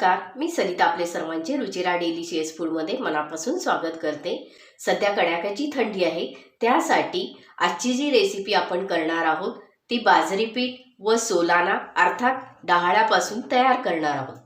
नमस्कार मी सरिता आपले सर्वांचे रुचिरा डेलिशियस फूडमध्ये मनापासून स्वागत करते. सध्या कडाक्याची थंडी आहे त्यासाठी आजची जी रेसिपी आपण करणार आहोत ती बाजरी पीठ व सोलाना अर्थात डहाळ्यापासून तयार करणार आहोत.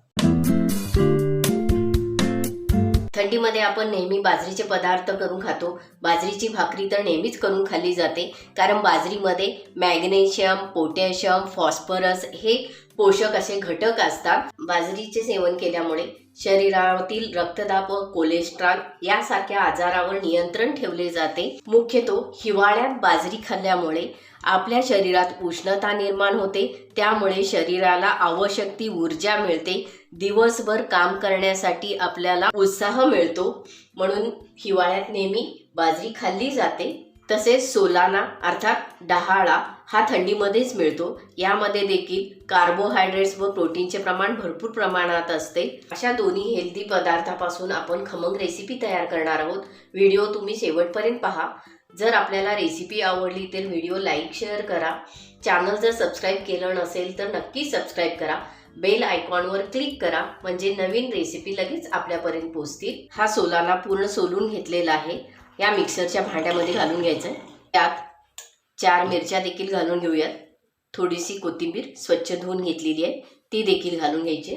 थंडीमध्ये आपण नेहमी बाजरीचे पदार्थ करून खातो. बाजरीची भाकरी तर नेहमीच करून खाल्ली जाते कारण बाजरीमध्ये मॅग्नेशियम पोटॅशियम फॉस्फरस हे पोषक असे घटक असतात. बाजरीचे सेवन केल्यामुळे शरीरातील रक्तदाब व कोलेस्ट्रॉल यासारख्या आजारावर नियंत्रण ठेवले जाते. मुख्यतो हिवाळ्यात बाजरी खाल्ल्यामुळे आपल्या शरीरात उष्णता निर्माण होते. त्यामुळे शरीराला आवश्यक ती ऊर्जा मिळते. दिवसभर काम करण्यासाठी आपल्याला उत्साह मिळतो. म्हणून हिवाळ्यात नेहमी बाजरी खाल्ली जाते. तसेच सोलाना अर्थात डहाळा हा थंडीमध्येच मिळतो. यामध्ये देखील कार्बोहायड्रेट्स व प्रोटीनचे प्रमाण भरपूर प्रमाणात असते. अशा दोन्ही हेल्दी पदार्थापासून आपण खमंग रेसिपी तयार करणार आहोत. व्हिडिओ तुम्ही शेवटपर्यंत पहा. जर आपल्याला रेसिपी आवडली तर व्हिडिओ लाईक शेअर करा. चॅनल जर सबस्क्राईब केलं नसेल तर नक्की सबस्क्राईब करा. बेल आयकॉनवर क्लिक करा. म्हणजे नवीन रेसिपी लगेच आपल्यापर्यंत पोहोचतील हा सोलाना पूर्ण सोलून घेतलेला आहे. या मिक्सरच्या भांड्यामध्ये घालून घ्यायचं आहे. त्यात चार मिरच्या देखील घालून घेऊयात. थोडीशी कोथिंबीर स्वच्छ धुवून घेतलेली आहे. ती देखील घालून घ्यायची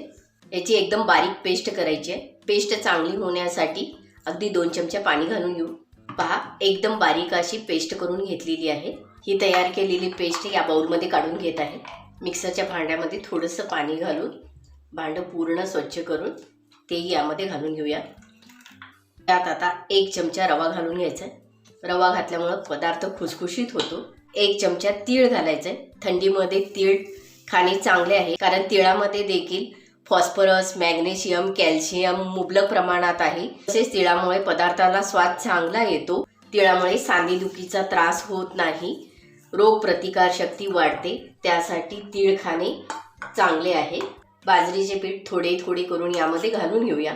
याची एकदम बारीक पेस्ट करायची आहे. पेस्ट चांगली होण्यासाठी अगदी दोन चमचा पाणी घालून घेऊ. पहा एकदम बारीक अशी पेस्ट करून घेतलेली आहे. ही तयार केलेली पेस्ट या बाउलमध्ये काढून घेत आहे. मिक्सरच्या भांड्यामध्ये थोडंसं पाणी घालून भांडं पूर्ण स्वच्छ करून तेही यामध्ये घालून घेऊया त्यात आता एक चमचा रवा घालून घ्यायचा आहे रवा घातल्यामुळं पदार्थ खुसखुशीत होतो. एक चमचा तीळ घालायचं आहे थंडीमध्ये तीळ खाणे चांगले आहे. कारण तिळामध्ये देखील फॉस्फरस मॅग्नेशियम कॅल्शियम मुबलक प्रमाणात आहे. तसेच तिळामुळे पदार्थाला स्वाद चांगला येतो. तिळामुळे सांधेदुखीचा त्रास होत नाही. रोगप्रतिकारशक्ती शक्ती वाढते. त्यासाठी तीळ खाणे चांगले आहे. बाजरीचे पीठ थोडे थोडे करून यामध्ये घालून घेऊया.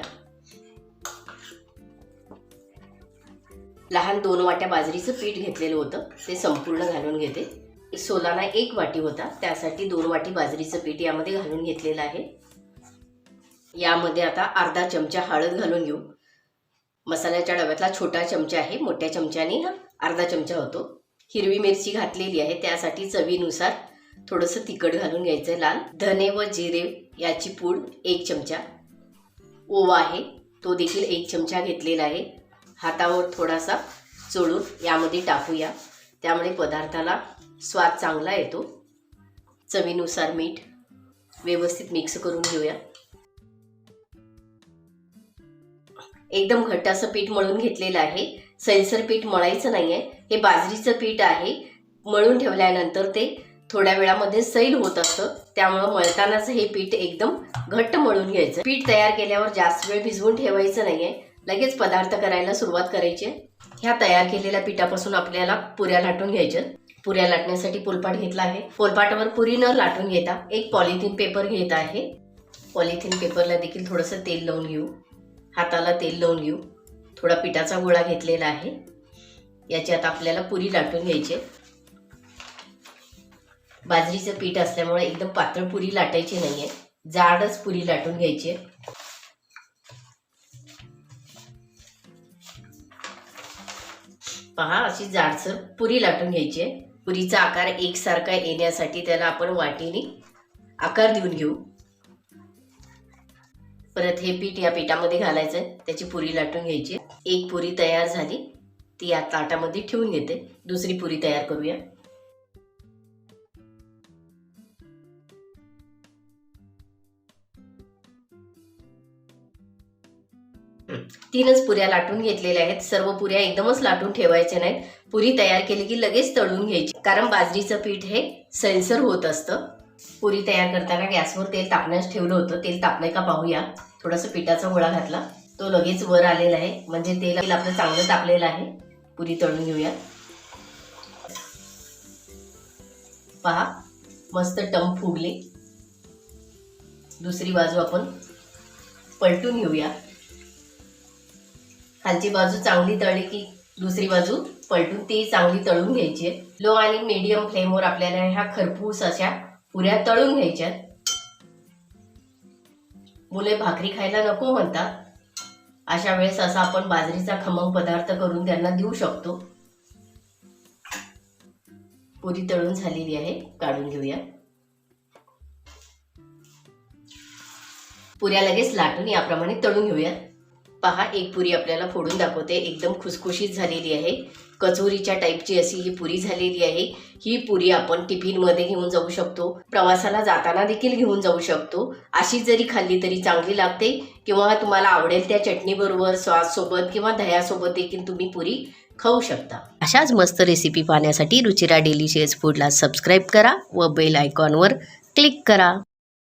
लहान दोन वाट्या बाजरीचं पीठ घेतलेलं होतं ते संपूर्ण घालून घेते. सोलाना एक वाटी होता त्यासाठी दोन वाटी बाजरीचं पीठ यामध्ये घालून घेतलेलं आहे. यामध्ये आता अर्धा चमचा हळद घालून घेऊ. मसाल्याच्या डब्यातला छोटा चमचा आहे मोठ्या चमच्याने अर्धा चमचा होतो. हिरवी मिरची घातलेली आहे त्यासाठी चवीनुसार थोडंसं तिखट घालून घ्यायचं लाल. धने व जिरे याची पूड एक चमचा. ओवा आहे तो देखील एक चमचा घेतलेला आहे. हातावर थोडासा चोळून यामध्ये टाकूया. त्यामुळे पदार्थाला स्वाद चांगला येतो. चवीनुसार मीठ व्यवस्थित मिक्स करून घेऊया. एकदम घट्ट असं पीठ मळून घेतलेलं आहे. सैलसर पीठ मळायचं नाही आहे हे बाजरीचं पीठ आहे. मळून ठेवल्यानंतर ते थोड्या वेळामध्ये सैल होत असतं. त्यामुळं मळतानाच हे पीठ एकदम घट्ट मळून घ्यायचं. पीठ तयार केल्यावर जास्त वेळ भिजवून ठेवायचं नाही आहे लगेच पदार्थ करायला सुरुवात करायची. ह्या तयार केलेल्या पिठापासून आपल्याला पुऱ्या लाटून घ्यायच्या. पुऱ्या लाटण्यासाठी पोलपाट घेतला आहे. पोलपाटावर पुरी न लाटून घेता एक पॉलिथिन पेपर घेत आहे. पॉलिथिन पेपरला देखील थोडंसं तेल लावून घेऊ. हाताला तेल लावून घेऊ. थोडा पिठाचा गोळा घेतलेला आहे. याच्यात आपल्याला पुरी लाटून घ्यायची. बाजरीचं पीठ असल्यामुळे एकदम पातळ पुरी लाटायची नाही आहे जाडच पुरी लाटून घ्यायची. पहा अशी जाडसर पुरी लाटून घ्यायची आहे. पुरीचा आकार एकसारखा येण्यासाठी त्याला आपण वाटीने आकार देऊन घेऊ. परत हे पीठ या पिठामध्ये घालायचं आहे. त्याची पुरी लाटून घ्यायची एक पुरी तयार झाली. ती या ताटामध्ये ठेवून घेते. दुसरी पुरी तयार करूया. तीनच पुऱ्या लाटून घेतलेल्या आहेत. सर्व पुऱ्या एकदमच लाटून ठेवायच्या नाहीत. पुरी तयार केली की लगेच तळून घ्यायची. कारण बाजरीचं पीठ हे सैलसर होत असतं. पुरी तयार करताना गॅसवर तेल तापण्यास ठेवलं होतं. तेल तापलंय का पाहूया. थोडासा पिठाचा गोळा घातला. तो लगेच वर आलेला आहे. म्हणजे तेल आपलं चांगलं तापलेलं आहे. पुरी तळून घेऊया. पहा मस्त टम फुगले. दुसरी बाजू आपण पलटून घेऊया. खालची बाजू चांगली तळली की दुसरी बाजू पलटून ती चांगली तळून घ्यायची आहे. लो आणि मीडियम फ्लेमवर आपल्याला ह्या खरपूस अशा पुऱ्या तळून घ्यायच्या मुले भाकरी खायला नको म्हणतात. अशा वेळेस असा आपण बाजरीचा खमंग पदार्थ करून त्यांना देऊ शकतो. पुरी तळून झालेली आहे काढून घेऊया. पुऱ्या लगेच लाटून याप्रमाणे तळून घेऊया. पहा एक पुरी आपल्याला फोडून दाखवते. एकदम खुसखुशीत झालेली आहे. कचोरीच्या टाईपची अशी ही पुरी झालेली आहे. ही पुरी आपण टिफिनमध्ये घेऊन जाऊ शकतो. प्रवासाला जाताना देखील घेऊन जाऊ शकतो. अशी जरी खाल्ली तरी चांगली लागते. किंवा तुम्हाला आवडेल त्या चटणीबरोबर सॉससोबत किंवा दह्यासोबत देखील तुम्ही पुरी खाऊ शकता. अशाच मस्त रेसिपी पाहण्यासाठी रुचिरा डेलिशियस फूडला सबस्क्राईब करा व बेल आयकॉनवर क्लिक करा.